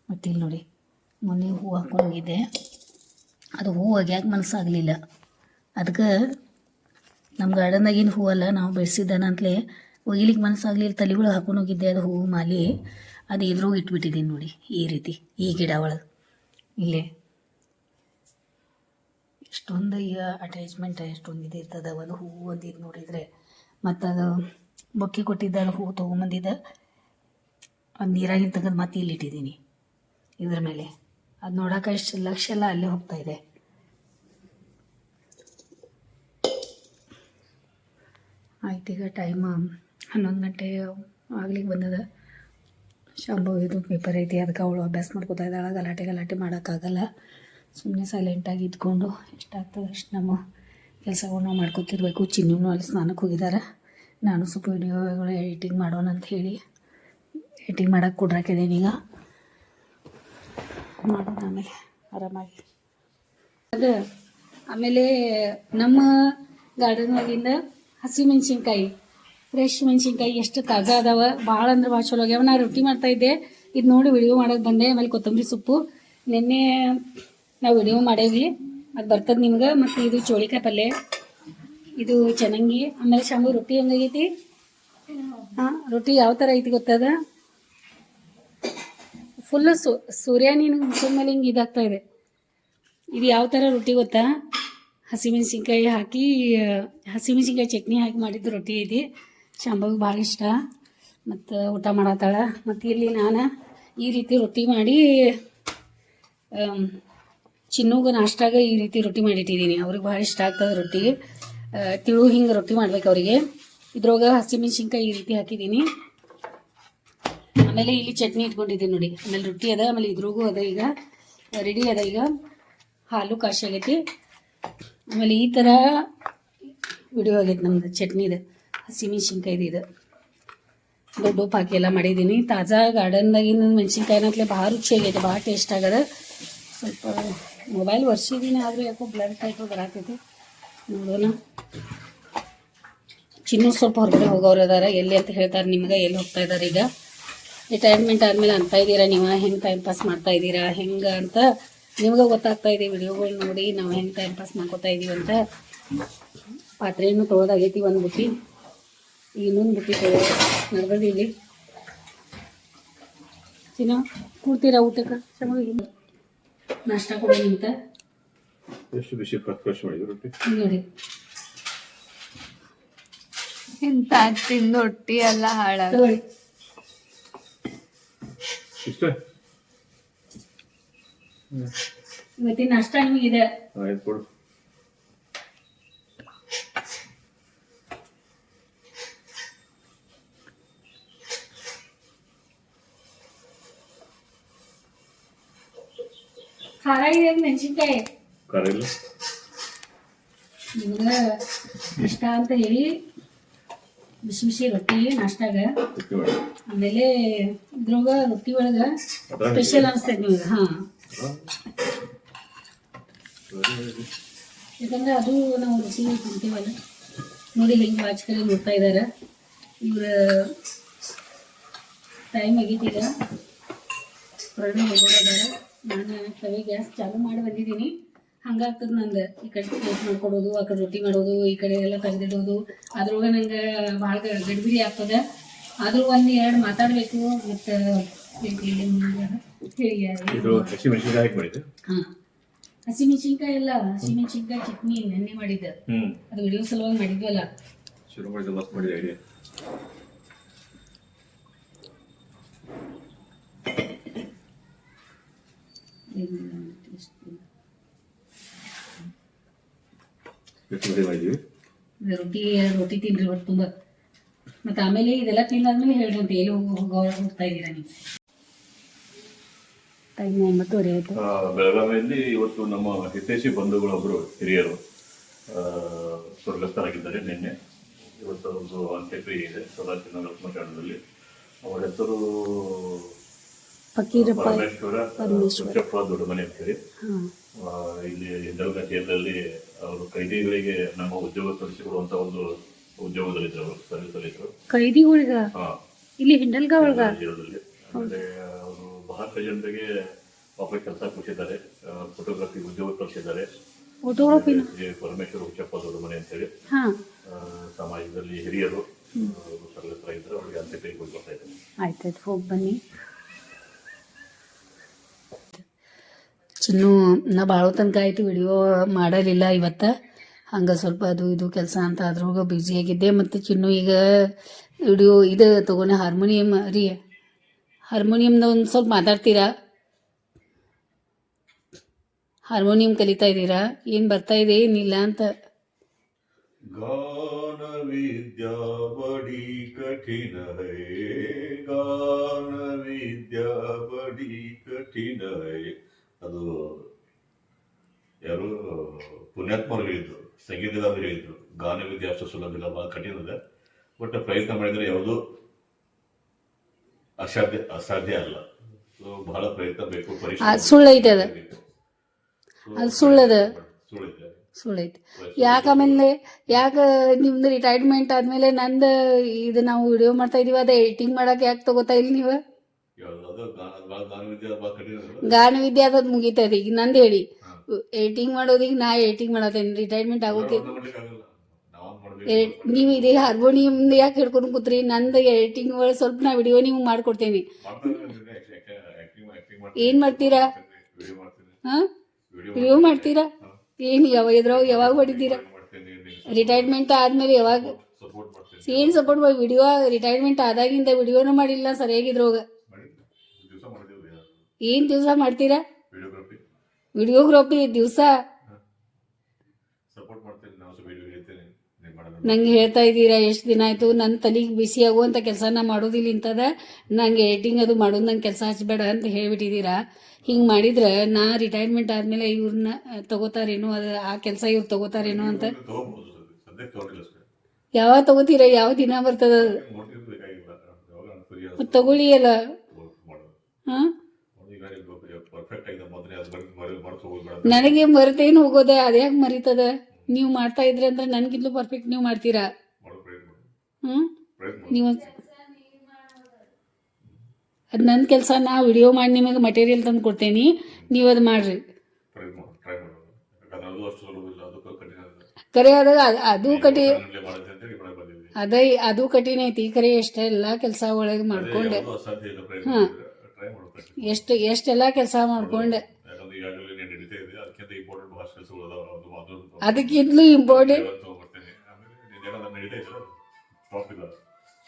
ಮತ್ತು ನೋಡಿ. ಮೊನ್ನೆ ಹೂವು ಹಾಕೊಂಡೋಗಿದ್ದೆ ಅದು ಹೂವು ಒಗ್ಯಾಕೆ ಮನಸ್ಸಾಗಲಿಲ್ಲ. ಅದಕ್ಕೆ ನಮ್ಮ ಗಾರ್ಡನ್ದಾಗಿನ ಹೂವಲ್ಲ ನಾವು ಬೆಳೆಸಿದ್ದಾನಂತಲೇ ಒಗಿಲಿಕ್ಕೆ ಮನಸ್ಸಾಗಲಿಲ್ಲ, ತಲೆಗಳು ಹಾಕೊಂಡು ಹೋಗಿದ್ದೆ ಅದು ಹೂವು ಮಾಲಿ. ಅದು ಇದ್ರೂ ಇಟ್ಬಿಟ್ಟಿದ್ದೀನಿ ನೋಡಿ ಈ ರೀತಿ, ಈ ಗಿಡ ಒಳಗೆ. ಇಲ್ಲೇ. ಎಷ್ಟೊಂದು ಈಗ ಅಟ್ಯಾಚ್ಮೆಂಟ್ ಎಷ್ಟೊಂದು ಇದು ಇರ್ತದೆ, ಒಂದು ಹೂವು ಒಂದು ಇದು ನೋಡಿದರೆ. ಮತ್ತು ಅದು ಬೊಕ್ಕೆ ಕೊಟ್ಟಿದ್ದ ಹೂವು ತೊಗೊಂಬಂದಿದ್ದ. ಅದು ನೀರಾಗಿನ ತೆಗೆದು ಮತ್ತೆ ಇಲ್ಲಿ ಇಟ್ಟಿದ್ದೀನಿ ಇದ್ರ ಮೇಲೆ. ಅದು ನೋಡೋಕೆ ಎಷ್ಟು ಲಕ್ಷ ಎಲ್ಲ ಅಲ್ಲೇ ಹೋಗ್ತಾ ಇದೆ. ಆಯ್ತು, ಈಗ ಟೈಮ್ ಹನ್ನೊಂದು ಗಂಟೆ ಆಗ್ಲಿಕ್ಕೆ ಬಂದದ. ಶಾಂಭು, ಇದು ಪೇಪರ್ ಐತಿ, ಅದಕ್ಕೆ ಅವಳು ಅಭ್ಯಾಸ ಮಾಡ್ಕೋತಾ ಇದ್ದಾಳೆ, ಗಲಾಟೆ ಗಲಾಟೆ ಮಾಡೋಕ್ಕಾಗಲ್ಲ ಸುಮ್ಮನೆ ಸೈಲೆಂಟಾಗಿ ಇದ್ಕೊಂಡು ಎಷ್ಟಾಗ್ತದೆ ಅಷ್ಟು ನಮ್ಮ ಕೆಲಸಗಳು ನಾವು ಮಾಡ್ಕೊತಿರ್ಬೇಕು. ಚಿನ್ನೂ ಅಲ್ಲಿ ಸ್ನಾನಕ್ಕೆ ಹೋಗಿದ್ದಾರೆ ನಾನು ಸ್ವಲ್ಪ ವಿಡಿಯೋಗಳು ಎಡಿಟಿಂಗ್ ಮಾಡೋಣ ಅಂತ ಹೇಳಿ ಎಡಿಟಿಂಗ್ ಮಾಡೋಕ್ಕೆ ಕೊಡ್ರಾಕಿದ್ದೀನಿ ಈಗ. ಮಾಡೋಣ ಆಮೇಲೆ ಆರಾಮಾಗಿ. ಅದು ಆಮೇಲೆ ನಮ್ಮ ಗಾರ್ಡನ್ ಒಳಗಿಂದ ಹಸಿ ಮೆಣಸಿನ್ಕಾಯಿ ಫ್ರೆಶ್ ಮೆಣಸಿನ್ಕಾಯಿ ಎಷ್ಟು ತಾಜಾ ಅದಾವ ಭಾಳ ಅಂದ್ರೆ ಭಾಳ ಚಲೋ ಆಗ್ಯಾವ. ನಾ ರೊಟ್ಟಿ ಮಾಡ್ತಾ ಇದ್ದೆ. ಇದು ನೋಡಿ ವಿಡಿಯೋ ಮಾಡಕ್ಕೆ ಬಂದೆ. ಆಮೇಲೆ ಕೊತ್ತಂಬರಿ ಸೊಪ್ಪು. ನಿನ್ನೆ ನಾವು ವಿಡಿಯೋ ಮಾಡೇವಿ ಅದು ಬರ್ತದೆ ನಿಮ್ಗೆ. ಮತ್ತು ಇದು ಚೋಳಿಕಾಯಿ ಪಲ್ಯ ಇದು ಚೆನ್ನಂಗಿ ಆಮೇಲೆ ಶಾಂಬು ರೊಟ್ಟಿ ಹೆಂಗಾಗೈತಿ ಹಾಂ. ರೊಟ್ಟಿ ಯಾವ ಥರ ಐತಿ ಗೊತ್ತದ? ಫುಲ್ಲು ಸು ಸೂರ್ಯ ನೀನು ಸುಮ್ಮನೆ ಹಿಂಗೆ ಇದಾಗ್ತಾ ಇದೆ. ಇದು ಯಾವ ಥರ ರೊಟ್ಟಿ ಗೊತ್ತಾ? ಹಸಿಮೆಣ್ಸಿನ್ಕಾಯಿ ಹಾಕಿ, ಹಸಿಮೆಣ್ಸಿನ್ಕಾಯಿ ಚಟ್ನಿ ಹಾಕಿ ಮಾಡಿದ್ದು ರೊಟ್ಟಿ ಇದೆ. ಶಾಂಬಾಗ ಭಾಳ ಇಷ್ಟ. ಮತ್ತು ಊಟ ಮಾಡತ್ತಾಳ ಮತ್ತು ಇಲ್ಲಿ ನಾನು ಈ ರೀತಿ ರೊಟ್ಟಿ ಮಾಡಿ ಚಿನ್ನೂಗ ನಾಷ್ಟಾಗ ಈ ರೀತಿ ರೊಟ್ಟಿ ಮಾಡಿಟ್ಟಿದ್ದೀನಿ. ಅವ್ರಿಗೆ ಭಾಳ ಇಷ್ಟ ಆಗ್ತದೆ ರೊಟ್ಟಿ. ತಿಳು ಹಿಂಗೆ ರೊಟ್ಟಿ ಮಾಡ್ಬೇಕು ಅವರಿಗೆ. ಇದ್ರೊಳಗೆ ಹಸಿಮೆಣ್ಸಿನ್ಕಾಯಿ ಈ ರೀತಿ ಹಾಕಿದ್ದೀನಿ. ಆಮೇಲೆ ಇಲ್ಲಿ ಚಟ್ನಿ ಇಟ್ಕೊಂಡಿದ್ದೀನಿ ನೋಡಿ. ಆಮೇಲೆ ರೊಟ್ಟಿ ಅದ, ಆಮೇಲೆ ಇದ್ರಿಗೂ ಅದ ಈಗ, ರೆಡಿ ಅದ ಈಗ ಹಾಲು, ಕಾಶಿ ಆಗೈತಿ. ಆಮೇಲೆ ಈ ಥರ ವಿಡಿಯೋ ಆಗೈತೆ ನಮ್ದು ಚಟ್ನಿದು ಹಸಿಮೆಣ್ಸಿನ್ಕಾಯ್ದು ಇದು. ದೊಡ್ಡ ಉಪ್ಪು ಹಾಕಿ ಎಲ್ಲ ಮಾಡಿದ್ದೀನಿ. ತಾಜಾ ಗಾರ್ಡನ್ದಾಗಿನ ಮೆಣಸಿನ್ಕಾಯಿನತ್ಲೆ ಭಾಳ ರುಚಿ ಆಗೈತೆ ಭಾಳ ಟೇಸ್ಟ್ ಆಗದ. ಸ್ವಲ್ಪ ಮೊಬೈಲ್ ವರ್ಷಿದ್ದೀನಿ ಆದರೂ ಯಾಕೋ ಬ್ಲಡ್ ಟೈಪ್ ಬರಾಕೈತಿ. ನೋಡೋಣ. ಚಿನ್ನೂ ಸ್ವಲ್ಪ ಹೊರಗಡೆ ಹೋಗೋರು ಅದಾರ. ಎಲ್ಲಿ ಅಂತ ಹೇಳ್ತಾರೆ, ನಿಮ್ಗೆ ಎಲ್ಲಿ ಹೋಗ್ತಾ ಇದ್ದಾರೆ ಈಗ? ರಿಟೈರ್ಮೆಂಟ್ ಆದಮೇಲೆ ಅಂತ ಇದ್ದೀರಾ? ನೀವು ಹೆಂಗೆ ಟೈಮ್ ಪಾಸ್ ಮಾಡ್ತಾ ಇದ್ದೀರಾ? ಹೆಂಗೆ ಅಂತ ನಿಮ್ಗೆ ಗೊತ್ತಾಗ್ತಾ ಇದೆ ವಿಡಿಯೋಗಳು ನೋಡಿ ನಾವು ಹೆಂಗೆ ಟೈಮ್ ಪಾಸ್ ಮಾಡ್ಕೋತಾ ಇದೀವಿ ಅಂತ. ಪಾತ್ರೆಯನ್ನು ತೊಳೆದಾಗೈತಿ ಒಂದು ಬುಟ್ಟಿ ಇನ್ನೊಂದು ಬುಟ್ಟಿ ತೊಳೆ ನಡೆದದ ಇಲ್ಲಿ. ಚಿನ್ನ ಕೂಡ್ತೀರಾ ಊಟಕ್ಕೆ? ಚೆನ್ನಾಗಿ ನಾಷ್ಟ ಕೊಡಿ ಅಂತ. ಎಷ್ಟು ಬಿಸಿ ಫ್ರೆಶ್ ಮಾಡಿದ್ರು ರೊಟ್ಟಿ? ನೋಡಿ. ಇಂಥ ತಿಂದು ರೊಟ್ಟಿ ಎಲ್ಲ ಹಾಳಾಗ. ಇಷ್ಟೇ ಇವತ್ತಿನ ನಾಷ್ಟ ನಿಮಗಿದೆ. ಆಯ್ತು ಕೊಡು ಖಾರ ಇದೆ ಮೆಣಸಿನ್ಕಾಯಿ. ಖಾರ ಇಲ್ಲ. ನಿಮ್ಗೆ ಇಷ್ಟ ಅಂತ ಹೇಳಿ. ಬಿಸಿ ಬಿಸಿ ರೊಟ್ಟಿ ನಾಷ್ಟಾಗ. ಆಮೇಲೆ ಇದ್ರೊಳಗ ರೊಟ್ಟಿ ಒಳಗ. ಸ್ಪೆಷಲ್ ಅನಿಸ್ತೈತೆ ನಿಮಗೆ ಹಾಂ. ಯಾಕಂದ್ರೆ ಅದು ನಾವು ರೊಟ್ಟಿ ತಿಂತೀವಲ್ಲ. ನೋಡಿ ಹೆಂಗೆ ವಾಚ್ಕಲ್ಲಿ ನೋಡ್ತಾ ಇದ್ದಾರೆ ಇವ್ರ ಟೈಮ್ ಆಗೈತೀಗ ಹೊರಗಡೆ ಹೋಗೋದಾರ ನಾನು ಕವಿ ಗ್ಯಾಸ್ ಚಾಲು ಮಾಡಿ ಬಂದಿದ್ದೀನಿ. ಹಂಗಾಗ್ತದೆ ನಂದು ಈ ಕಡೆ ಕೆಲಸ ಮಾಡ್ಕೊಡೋದು ಆ ಕಡೆ ರೊಟ್ಟಿ ಮಾಡೋದು ಈ ಕಡೆ ಎಲ್ಲ ತೆಗೆದಿಡೋದು. ಅದ್ರೊಳಗ ನಂಗ ಭಾಳ ಗಡ್ಬಿಡಿ ಆಗ್ತದೆ. ಆದರೂ ಒಂದು ಎರಡ್ ಮಾತಾಡಬೇಕು ಮತ್ತು ಹಸಿ ಮೆಣಸಿನಕಾಯಿ ಎಲ್ಲ ಹಸಿ ಹಾಂ ಹಸಿಮೆಣಸಿನ್ಕಾಯಿ ಎಲ್ಲ ಹಸಿಮೆಣಸಿನ್ಕಾಯಿ ಚಟ್ನಿ ನೆನ್ನೆ ಮಾಡಿದ್ದ. ಅದು ವಿಡಿಯೋ ಸಲುವಾಗಿ ಮಾಡಿದ್ವಲ್ಲ. ಶುರು ಮಾಡಿದೆ ಐಡಿಯಾ ಎಷ್ಟು ಮದುವೆ ಮಾಡಿದ್ವಿ? ಇದು ರೊಟ್ಟಿ ರೊಟ್ಟಿ ತಿನ್ರಿ ಒಟ್ಟು ತುಂಬ. ಮತ್ತೆ ಆಮೇಲೆ ಇದೆಲ್ಲ ತಿಂದಾದ್ಮೇಲೆ ಹೇಳ್ರಿ ಅಂತ ಎಲ್ಲಿ ಹೋಗಿ ಹೋಗೋ ಹೋಗ್ತಾ ಇದ್ದೀರಾ ನೀವು? ಟೈಮ್ ಒಂಬತ್ತುವರೆ ಆಯಿತು. ಆ, ಬೆಳಗಾವಿಯಲ್ಲಿ ಇವತ್ತು ನಮ್ಮ ಹಿತೈಷಿ ಬಂಧುಗಳೊಬ್ಬರು ಹಿರಿಯರು ಸ್ವರ್ಗಸ್ಥರಾಗಿದ್ದಾರೆ ನಿನ್ನೆ. ಇವತ್ತು ಒಂದು ಅಂತ್ಯಕ್ರಿಯೆ ಇದೆ ಸದಾಶಿವನಗರ ಸ್ಮಶಾನದಲ್ಲಿ ಅವರ ಹೆಸರು ಫಕೀರಪ್ಪ ಪರಮೇಶ್ವರ ಅಂತೇಳಿ ಹೇಳಿ. ಇಲ್ಲಿ ಜೈಲಲ್ಲಿ ಅವರು ಕೈದಿಗಳಿಗೆ ನಮ್ಮ ಉದ್ಯೋಗ ತರಿಸಿಕೊಡುವಂತ ಒಂದು ಉದ್ಯೋಗದಲ್ಲಿದ್ದರು ಅವರು ಸರ್ವಿಸಲ್ಲಿದ್ದರು ಕೈದಿಗಳಿಗ? ಇಲ್ಲಿ ಹಿಂಡಲ್ಗ ಒಳಗ ಅವರು ಬಹಳಷ್ಟು ಜನರಿಗೆ ಪಾಪ ಕೆಲಸ ಕೊಟ್ಟಿದ್ದಾರೆ ಫೋಟೋಗ್ರಫಿ ಉದ್ಯೋಗ ಕಲಿಸಿದ್ದಾರೆ ಫೋಟೋಗ್ರಫಿ ಪರಮೇಶ್ವರ ಹುಚ್ಚಪ್ಪ ದೊಡ್ಡಮನೆ ಅಂತೇಳಿ ಹಾಂ. ಆ, ಸಮಾಜದಲ್ಲಿ ಹಿರಿಯರು ಸರ್ವಿಸರಾಗಿದ್ದರು ಅವರಿಗೆ ಅಂತ್ಯಕ್ರಿಯೆ ಬರ್ತಾ ಇದ್ದಾರೆ. ಆಯ್ತಾಯ್ತು ಹೋಗಿ ಬನ್ನಿ. ಚಿನ್ನು ನಾ ಭಾಳ ತನಕ ಆಯಿತು ವಿಡಿಯೋ ಮಾಡಲಿಲ್ಲ ಇವತ್ತು. ಹಂಗೆ ಸ್ವಲ್ಪ ಅದು ಇದು ಕೆಲಸ ಅಂತ ಅದ್ರೊಳಗೆ ಬ್ಯುಸಿ ಆಗಿದ್ದೆ. ಮತ್ತು ಚಿನ್ನು ಈಗ ವಿಡಿಯೋ ಇದು ತೊಗೊಂಡೆ ಹಾರ್ಮೋನಿಯಮ್ ರೀ. ಹಾರ್ಮೋನಿಯಮ್ದ ಒಂದು ಸ್ವಲ್ಪ ಮಾತಾಡ್ತೀರಾ? ಹಾರ್ಮೋನಿಯಂ ಕಲಿತಾ ಇದ್ದೀರಾ? ಏನು ಬರ್ತಾ ಇದೆ, ಏನಿಲ್ಲ ಅಂತ. ಗಾನ ವಿದ್ಯಾ ಅದು ಯಾರು ಪುಣ್ಯಾತ್ಮರು ಹೇಳಿದ್ರು ಸಂಗೀತಗಾರರು ಹೇಳಿದ್ರು ಗಾನ ವಿದ್ಯೆ ಅಷ್ಟು ಸುಲಭ ಇಲ್ಲ ಬಹಳ ಕಠಿಣ ಇದೆ. ಬಟ್ ಪ್ರಯತ್ನ ಮಾಡಿದರೆ ಯಾವುದು ಅಸಾಧ್ಯ ಅಸಾಧ್ಯ ಅಲ್ಲ. ಸೊ ಬಹಳ ಪ್ರಯತ್ನ ಬೇಕು ಪರಿಶ್ರಮ ಅದು ಸುಳ್ಳೈತೆ ಅದು. ಅದು ಸುಳ್ಳದ ಸುಳ್ಳಿದೆ ಸುಳ್ಳೈತೆ ಯಾಕೆ ಆಮೇಲೆ ಯಾಕೆ ನಿಮ್ದು ರಿಟೈರ್ಮೆಂಟ್ ಆದ್ಮೇಲೆ ನಂದು ಇದು ನಾವು ವಿಡಿಯೋ ಮಾಡ್ತಾ ಇದೀವಿ ಅದು ಎಡಿಟಿಂಗ್ ಮಾಡಕ್ಕೆ ಯಾಕೆ ತಗೋತಾ ಇಲ್ಲ ನೀವು? ಗಾನ ವಿದ್ಯೆ ಅದ್ ಮುಗಿತದ ಈಗ ನಂದು ಹೇಳಿ. ಏಟಿಂಗ್ ಎಡಿಟಿಂಗ್ ಮಾಡೋದೀಗ ನಾ ಎಡಿಟಿಂಗ್ ಮಾಡತ್ತೇನೆ ರಿಟೈರ್ಮೆಂಟ್ ಆಗೋಕೆ ನೀವು ಇದೇ ಹಾರ್ಮೋನಿಯಂ ಯಾಕೆ ಹಿಡ್ಕೊಂಡು ಕೂತ್ರಿ? ನಂದು ಎಡಿಟಿಂಗ್ ಒಳಗೆ ಸ್ವಲ್ಪ ನಾ ವಿಡಿಯೋ ನೀವು ಮಾಡ್ಕೊಡ್ತೇನೆ. ಏನ್ ಮಾಡ್ತೀರಾ? ಹಾ? ವಿಡಿಯೋ ಮಾಡ್ತೀರಾ? ಏನ್ ಯಾವಾಗ ಎದ್ರಾಗ ಯಾವಾಗ ಹೊಡಿತೀರಾ ರಿಟೈರ್ಮೆಂಟ್ ಆದ್ಮೇಲೆ ಯಾವಾಗ ಏನ್ ಸಪೋರ್ಟ್ ವಿಡಿಯೋ ರಿಟೈರ್ಮೆಂಟ್ ಆದಾಗಿಂದ ವಿಡಿಯೋನು ಮಾಡಿಲ್ಲ ಸರಿಯಾಗಿದ್ರೋಗ ಏನ್ ದಿವಸ ಮಾಡ್ತೀರಾ? ವಿಡಿಯೋಗ್ರಫಿ. ದಿವಸ? ನಂಗೆ ಹೇಳ್ತಾ ಇದ್ದೀರಾ ಎಷ್ಟು ದಿನ ಆಯ್ತು? ನನ್ನ ತಲೆಗೆ ಬಿಸಿ ಆಗುವಂಥ ಕೆಲಸ ನಾ ಮಾಡೋದಿಲ್ಲ ಇಂಥದ. ನಂಗೆ ಎಡಿಟಿಂಗ್ ಅದು ಮಾಡೋದು ನಂಗೆ ಕೆಲಸ ಹಚ್ಚಬೇಡ ಅಂತ ಹೇಳ್ಬಿಟ್ಟಿದ್ದೀರಾ. ಹಿಂಗೆ ಮಾಡಿದ್ರೆ ನಾ ರಿಟೈರ್ಮೆಂಟ್ ಆದ್ಮೇಲೆ ಇವ್ರನ್ನ ತಗೋತಾರೇನೋ ಅದು ಆ ಕೆಲಸ ಇವ್ರು ತಗೋತಾರೇನೋ ಅಂತ. ಯಾವಾಗ ತಗೋತೀರಾ? ಯಾವ ದಿನ ಬರ್ತದ ತಗೊಳ್ಳಿ ಅಲ್ಲ. ಹಾಂ? ಪರ್ಫೆಕ್ಟ್ ಆಗಿದೆ ಮರಿ ಹೋಗ್ಬೇಡ ನನಗೆ ಮರೆತೇನು ಹೋಗೋದೆ ಅದ್ಯಾಕೆ ಮರಿತದ? ನೀವು ಮಾಡ್ತಾ ಇದ್ರಿ ಅಂದ್ರೆ ನನ್ಗಿಂತಲೂ ಪರ್ಫೆಕ್ಟ್ ನೀವು ಮಾಡ್ತೀರಾ? ಹ್ಮ್ ಪ್ರಯತ್ನ ಮಾಡಿ. ಹ್ಞೂ ಪ್ರಯತ್ನ ಮಾಡಿ. ನೀವು ಅದು ನನ್ನ ಕೆಲಸ ನಾ ವಿಡಿಯೋ ಮಾಡಿ ನಿಮಗೆ ಮಟೀರಿಯಲ್ ತಂದು ಕೊಡ್ತೇನಿ. ನೀವು ಅದು ಮಾಡ್ರಿ. ಪ್ರಯತ್ನ ಮಾಡಿ ಟ್ರೈ ಮಾಡೋದು ಯಾಕಂದ್ರೆ ಅದು ಅಷ್ಟು ಸುಲಭ ಇಲ್ಲ ಅದು ಕಠಿಣ ಇದೆ ಕರೆ ಅದ ಅದ್- ಕಟಿ ಮಾಡುತ್ತೆ ಅದೇ ಅದು ಕಠಿಣ ಐತಿ. ಕರೆ ಎಷ್ಟೆಲ್ಲ ಕೆಲಸ ಒಳಗೆ ಮಾಡ್ಕೊಂಡೆ. ಹಾ ಅಸಾಧ್ಯ ಇಲ್ಲ ಪ್ರಯತ್ನ ಎಷ್ಟು ಎಷ್ಟೆಲ್ಲ ಕೆಲಸ ಮಾಡ್ಕೊಂಡೆ. ಯಾಕಂದ್ರೆ ಈಗಾಗಲೇ ನೀನು ನಡೀತಾ ಇದೆ. ಅದಕ್ಕಿಂತ ಇಂಪಾರ್ಟೆಂಟ್ ಭಾಷೆ ಕೆಲಸಗಳು ಅದಾವ ಅದು ಅದು ಅದಕ್ಕಿಂತಲೂ ಇಂಪಾರ್ಟೆಂಟ್ ಇವತ್ತು ತಗೊಂಡ್ಬರ್ತೀನಿ ಆಮೇಲೆ ನೀನು ಯಾಕಂದ್ರೆ ನಡೀತಾ ಇದೆ ಸ್ಟಾಪ್ ಇಲ್ಲ.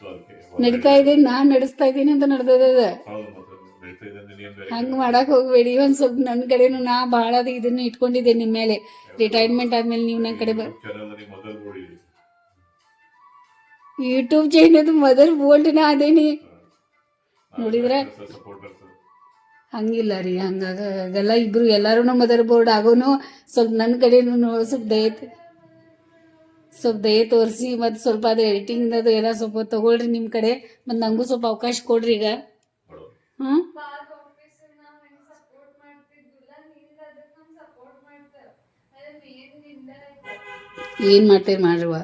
ಸೊ ಅದಕ್ಕೆ ನಡೀತಾ ಇದೆ ನಾನು ನಡೆಸ್ತಾ ಇದ್ದೀನಿ ಅಂತ ನಡ್ದದ ಹೌದು ಮತ್ತೆ ನಡೀತಾ ಇದೆ ಅಂದ್ರೆ ನೀನು ಬೇರೆ ಹಂಗೆ ಮಾಡಕ್ ಹೋಗ್ಬೇಡಿ. ಒಂದ್ ಸ್ವಲ್ಪ ನನ್ನ ಕಡೆನು ನಾ ಬಹಳ ಅದು ಇದನ್ನ ಇಟ್ಕೊಂಡಿದ್ದೆ ನಿಮ್ಮ ಮೇಲೆ. ರಿಟೈರ್ಮೆಂಟ್ ಆದ್ಮೇಲೆ ನೀವು ನನ್ನ ಕಡೆ ಬ ಚಾನಲ್ ನೀವು ಮೊದಲು ಯೂಟ್ಯೂಬ್ ಚಾನಲ್ ಮದರ್ ಬೋಲ್ಡ್ ನಾ ಅದೇನಿ. ನೋಡಿದ್ರೆ? ಹಂಗಿಲ್ಲ ರೀ ಹಂಗಾಗಲ್ಲ ಇಬ್ರು ಎಲ್ಲರೂ ಮದರ್ ಬೋರ್ಡ್ ಆಗೋನು, ಸ್ವಲ್ಪ ನನ್ನ ಕಡೆನೂ ಸ್ವಲ್ಪ ದಯ ಸ್ವಲ್ಪ ದಯ ತೋರಿಸಿ, ಮತ್ತು ಸ್ವಲ್ಪ ಅದು ಎಡಿಟಿಂಗ್ ಅದು ಎಲ್ಲ ಸ್ವಲ್ಪ ತಗೊಳ್ರಿ ನಿಮ್ಮ ಕಡೆ, ಮತ್ತು ನನಗೂ ಸ್ವಲ್ಪ ಅವಕಾಶ ಕೊಡ್ರಿ ಈಗ. ಹ್ಞೂ ಏನು ಮಾಡ್ತೀರಿ ಮಾಡ್ರಿವ